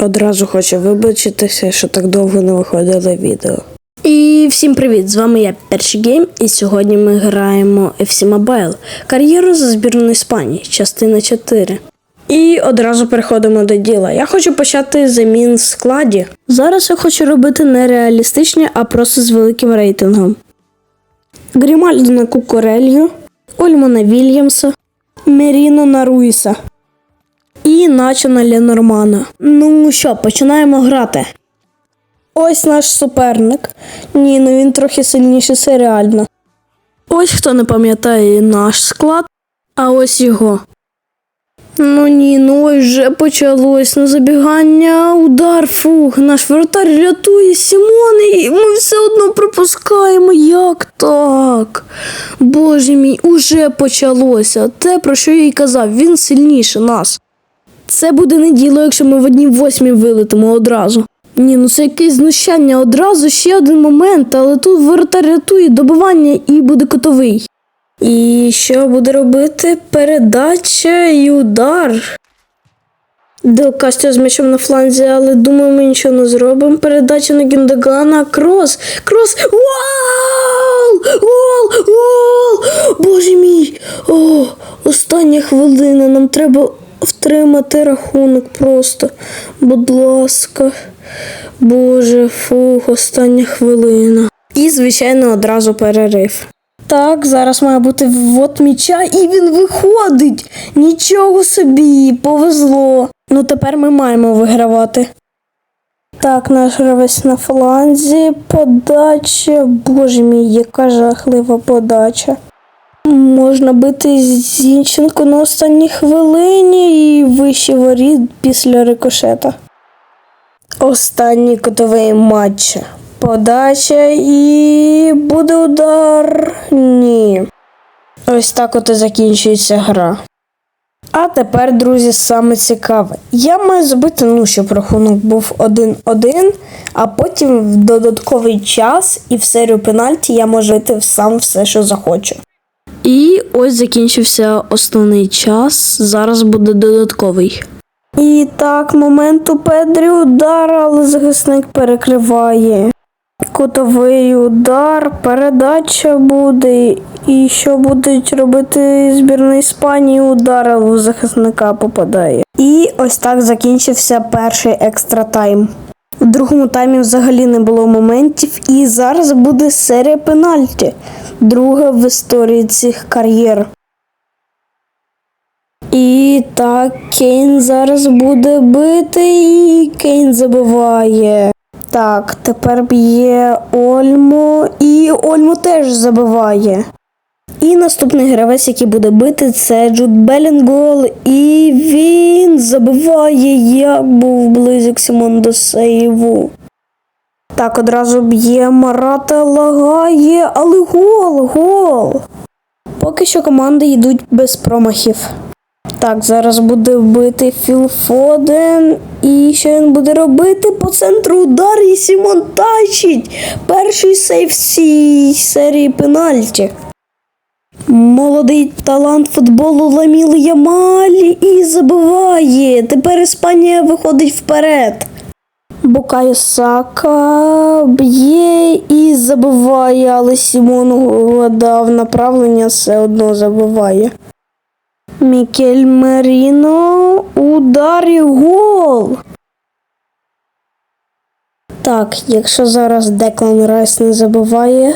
Одразу хочу вибачитися, що так довго не виходило відео. І всім привіт! З вами я Перший Гейм, і сьогодні ми граємо FC Mobile. Кар'єру за збірну Іспанії, частина 4. І одразу переходимо до діла. Я хочу почати замін в складі. Зараз я хочу робити не реалістичні, а просто з великим рейтингом. Грімальдо на Кукурелью, Ольмо на Вільямса, Меріно на Руїса і Начо на Ленормана. Ну що, починаємо грати. Ось наш суперник. Ні, ну він трохи сильніший, це реально. Ось хто не пам'ятає наш склад, а ось його. Ну ні, ну ось вже почалось на забігання, удар, фух, наш воротар рятує Сімон, і ми все одно пропускаємо. Як так? Боже мій, уже почалося. Те, про що я й казав, він сильніше нас. Це буде не діло, якщо ми в одній восьмій вилетимо одразу. Ні, ну це якесь знущання одразу ще один момент, але тут воротар рятує добивання і буде котовий. І що буде робити? Передача і удар. Дел Кастіо з м'ячем на фланзі, але думаю, ми нічого не зробимо. Передача на Гюндагана. Крос! Крос! Гол! Гол! Гол! Боже мій! О, остання хвилина. Нам треба втримати рахунок просто. Будь ласка. Боже, фух, остання хвилина. І, звичайно, одразу перерив. Так, зараз має бути ввод м'яча, і він виходить. Нічого собі, повезло. Ну тепер ми маємо вигравати. Так, наш гравець на фланзі. Подача. Боже мій, яка жахлива подача. Можна бити Зінченко на останній хвилині і вище воріт після рикошета. Останній котовий матч. Подача і буде удар. Ні. Ось так от і закінчується гра. А тепер, друзі, саме цікаве. Я маю забити, ну, щоб рахунок був 1-1, а потім в додатковий час і в серію пенальті я можу йти сам все, що захочу. І ось закінчився основний час. Зараз буде додатковий. І так, момент у Педрі удар, але захисник перекриває. Кутовий удар, передача буде. І що будуть робити збірна Іспанії, удар у захисника попадає. І ось так закінчився перший екстра тайм. У другому таймі взагалі не було моментів, і зараз буде серія пенальті. Друга в історії цих кар'єр. І так, Кейн зараз буде бити, і Кейн забиває. Так, тепер б'є Ольмо, і Ольмо теж забиває. І наступний гравець, який буде бити, це Джуд Белінгол, і він забиває, як був близьок Сімон до сейву. Так, одразу б'є Марата лагає, але гол, гол. Поки що команди йдуть без промахів. Так, зараз буде бити Філ Фоден. І що він буде робити? По центру удар і Сімон тащить. Перший сейв в цій серії пенальті. Молодий талант футболу Ламіл Ямаль і забиває. Тепер Іспанія виходить вперед. Букайо Сака б'є і забиває, але Сімон вгадав направлення, все одно забиває. Мікель Меріно, удар і гол. Так, якщо зараз Деклан Райс не забиває,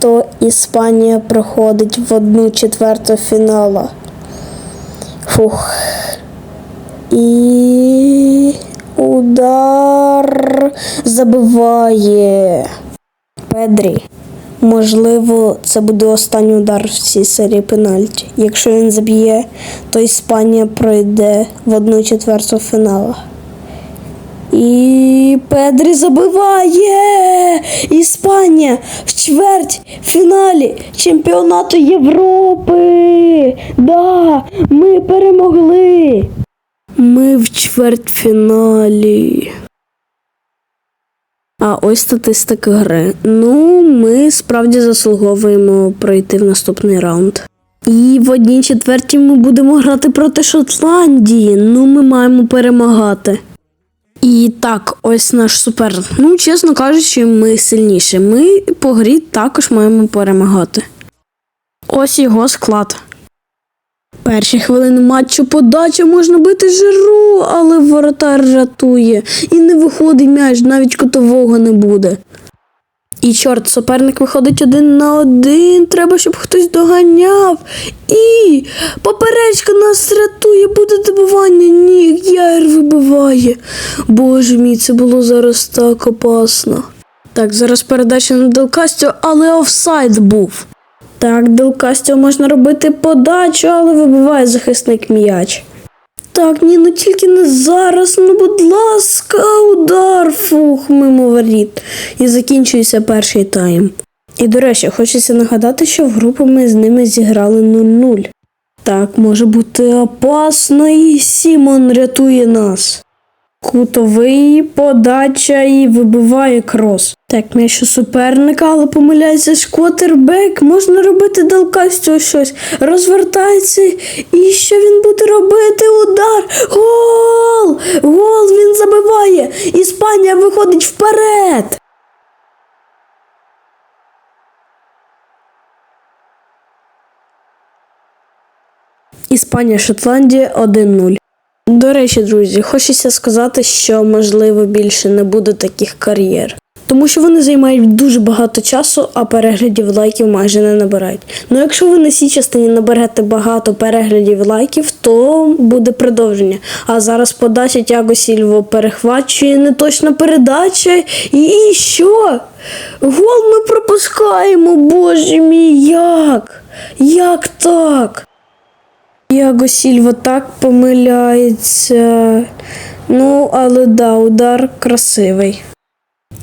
то Іспанія проходить в одну четверту фінала. Фух. І удар забиває. Педрі. Можливо, це буде останній удар в цій серії пенальті. Якщо він заб'є, то Іспанія пройде в одну четверту фіналу. І Педрі забиває! Іспанія в чверть фіналі чемпіонату Європи! Да, ми перемогли! Ми в чвертьфіналі. А ось статистика гри. Ну, ми справді заслуговуємо пройти в наступний раунд. І в одній четвертій ми будемо грати проти Шотландії. Ну, ми маємо перемагати. І так, ось наш суперник. Ну, чесно кажучи, ми сильніші. Ми по грі також маємо перемагати. Ось його склад. Перші хвилини матчу подача можна бити жиру, але воротар рятує. І не виходить м'яч, навіть кутового не буде. І чорт, суперник виходить один на один. Треба, щоб хтось доганяв. І поперечка нас рятує, буде добивання. Ні, яр вибиває. Боже мій, це було зараз так опасно. Так, зараз передача на Делкастю, але офсайд був. Так, Делкастю можна робити подачу, але вибиває захисник м'яч. Так, ні, ну тільки не зараз, ну будь ласка, удар, фух, мимо воріт. І закінчується перший тайм. І до речі, хочеться нагадати, що в групу ми з ними зіграли 0-0. Так, може бути опасно, і Сімон рятує нас. Кутовий подача і вибиває крос. Так, м'яч у суперника, але помиляється квотербек. Можна робити Далкастю щось. Розвертається. І що він буде робити? Удар! Гол! Гол він забиває! Іспанія виходить вперед! Іспанія, Шотландія 1-0. До речі, друзі, хочеться сказати, що можливо більше не буде таких кар'єр. Тому що вони займають дуже багато часу, а переглядів лайків майже не набирають. Ну якщо ви на цій частині наберете багато переглядів лайків, то буде продовження. А зараз подача Тяго Сільво перехвачує неточна передача. І що? Гол ми пропускаємо, боже мій, як? Як так? Яго Сільва так помиляється. Ну, але да, удар красивий.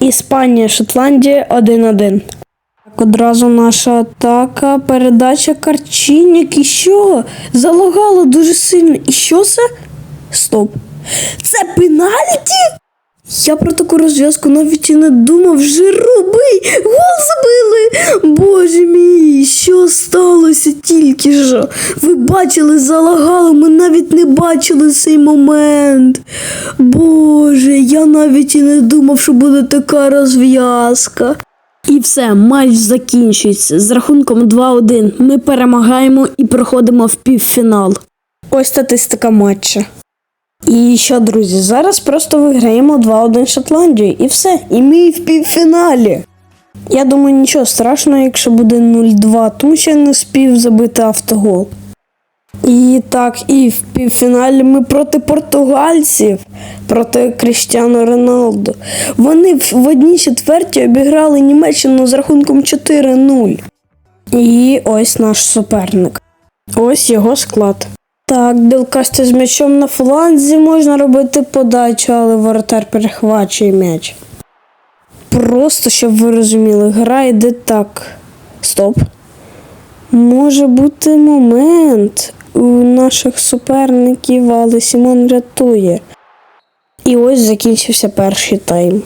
Іспанія, Шотландія 1-1. Так, одразу наша атака, передача Карчинік. І що? Залагало дуже сильно. І що це? Стоп. Це пенальті? Я про таку розв'язку навіть і не думав. Жиру, бий! Гол забили! Боже мій, сталося тільки що? Ви бачили, залагало, ми навіть не бачили цей момент. Боже, я навіть і не думав, що буде така розв'язка. І все, матч закінчується. З рахунком 2-1 ми перемагаємо і проходимо в півфінал. Ось статистика матча. І що, друзі, зараз просто виграємо 2-1 Шотландію і все. І ми в півфіналі. Я думаю, нічого страшного, якщо буде 0-2, тому що я не спів забити автогол. І так, і в півфіналі ми проти португальців, проти Кріштіану Роналду. Вони в, одній четверті обіграли Німеччину з рахунком 4-0. І ось наш суперник. Ось його склад. Так, Делкастя з м'ячом на фланзі можна робити подачу, але воротар перехвачує м'яч. Просто щоб ви розуміли, гра йде так. Стоп. Може бути момент у наших суперників, але Сімон рятує. І ось закінчився перший тайм.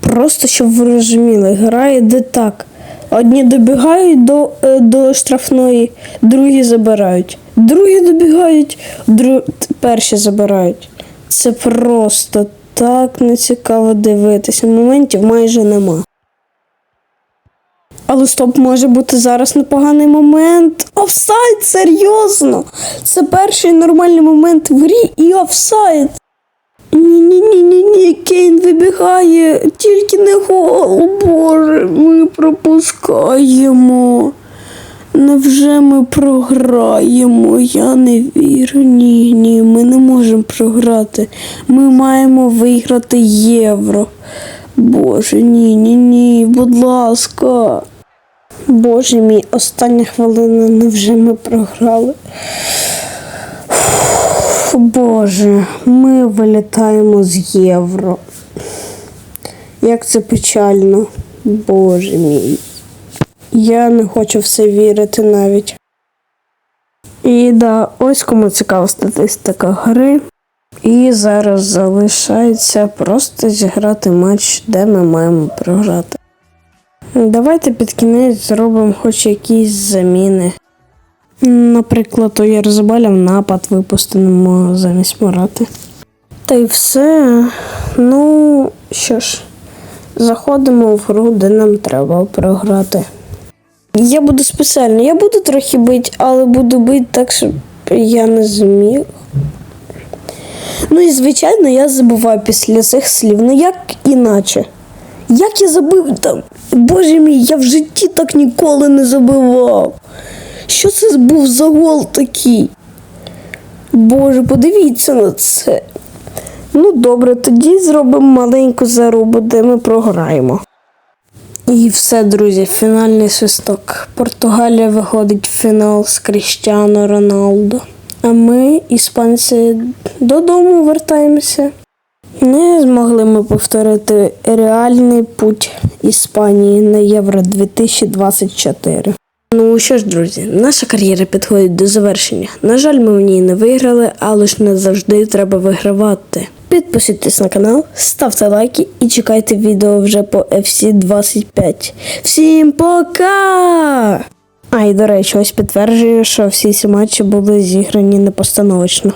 Просто щоб ви розуміли, гра йде так. Одні добігають до, е, до штрафної, другі забирають. Другі добігають, дру... перші забирають. Це просто так нецікаво дивитися. Моментів майже нема. Але стоп, може бути зараз непоганий момент. Офсайд, серйозно! Це перший нормальний момент в грі і офсайд. Ні, ні, ні, ні, ні, Кейн вибігає, тільки не гол, боже, ми пропускаємо. Невже ми програємо? Я не вірю. Ні, ні, ми не можемо програти. Ми маємо виграти євро. Боже, ні, ні, ні, будь ласка. Боже мій, остання хвилина, невже ми програли? Боже, ми вилітаємо з євро. Як це печально, Боже мій. Я не хочу в це вірити навіть. І да, ось кому цікава статистика гри. І зараз залишається просто зіграти матч, де ми маємо програти. Давайте під кінець зробимо хоч якісь заміни. Наприклад, у Єрзабаля в напад випустимо замість Мурати. Та й все. Ну, що ж, заходимо в гру, де нам треба програти. Я буду спеціально, я буду трохи бити, але буду бити так, щоб я не зміг. Ну і звичайно, я забуваю після цих слів. Ну як іначе? Як я забив там? Боже мій, я в житті так ніколи не забивав. Що це був за гол такий? Боже, подивіться на це. Ну добре, тоді зробимо маленьку зарубу, де ми програємо. І все, друзі, фінальний свисток. Португалія виходить в фінал з Кріштіано Роналдо. А ми, іспанці, додому вертаємося. Не змогли ми повторити реальний путь Іспанії на Євро 2024. Ну що ж, друзі, наша кар'єра підходить до завершення. На жаль, ми в ній не виграли, але ж не завжди треба вигравати. Підписуйтесь на канал, ставте лайки і чекайте відео вже по FC 25. Всім пока! А і до речі, ось підтверджую, що всі ці матчі були зіграні непостановочно.